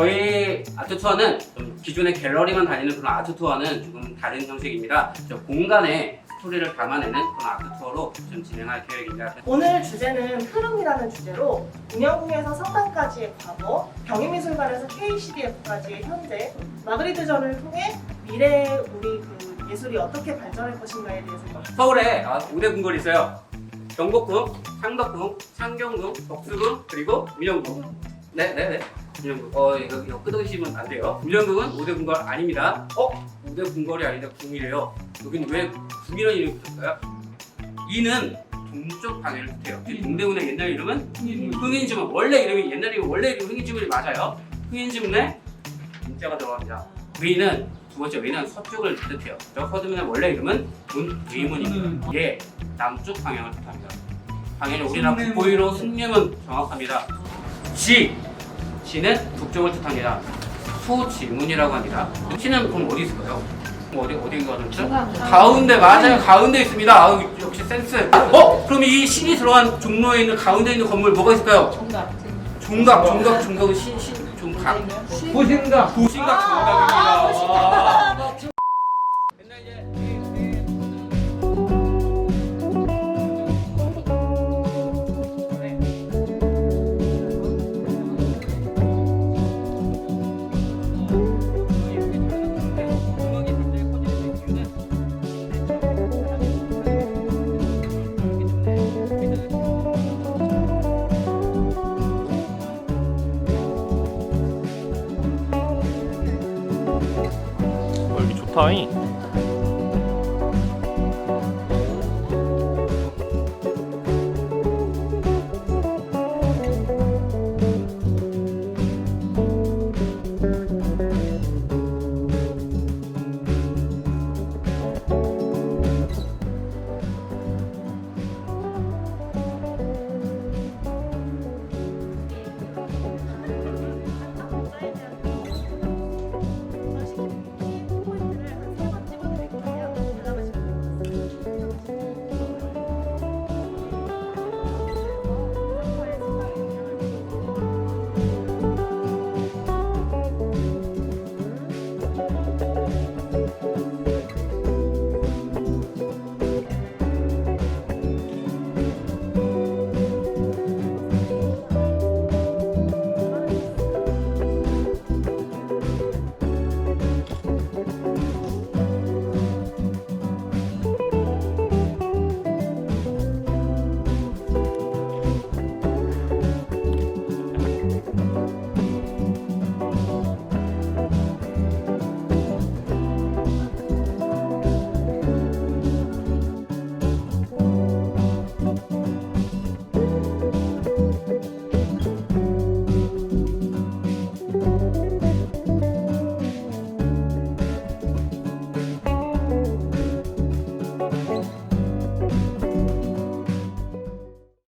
저희 아트 투어는 좀 기존의 갤러리만 다니는 그런 아트 투어는 조금 다른 형식입니다. 저 공간에 스토리를 담아내는 그런 아트 투어로 좀 진행할 계획입니다. 오늘 주제는 흐름이라는 주제로 운영궁에서 성당까지의 과거, 병인미술관에서 KCDF까지의 현재, 마그리드전을 통해 미래의 우리 그 예술이 어떻게 발전할 것인가에 대해서 좀 서울에 아, 5대 궁궐이 있어요. 경복궁, 창덕궁, 창경궁, 덕수궁, 그리고 문영궁. 네 네 네. 문영궁. 어 이거, 이거 끄덕이시면 안 돼요. 문영궁은 5대 궁궐 아닙니다. 어? 5대 궁궐이 아닌데 궁이래요. 여긴 왜 궁이라는 이름이 붙었어요? 이는 동쪽 방해를 뜻해요. 이 동대문의 옛날 이름은 흥인주문. 원래 이름이 옛날 이름 원래 이름 흥인주문이 맞아요. 흥인주문에 문자가 들어갑니다. 의는 두 번째 의는 서쪽을 뜻해요. 저 서대문의 원래 이름은 문 의문입니다. 예, 남쪽 방향을 뜻합니다. 당연히 우리나라 승례문. 국보위로 승려문 정확합니다. 지, 지는 북쪽을 뜻합니다. 소지문이라고 합니다. 지는 그럼 어디 있을까요? 어디 어디인가 그렇죠? 가운데 맞아요. 가운데 있습니다. 아우, 역시 센스. 어? 그럼 이 신이 들어간 종로에 있는 가운데 있는 건물 뭐가 있을까요? 정답. 종각, 종각, 종각은 신, 신, 종각. 보신가? 도신각 아, 정답입니다. 옛 어, 여기 좋다잉.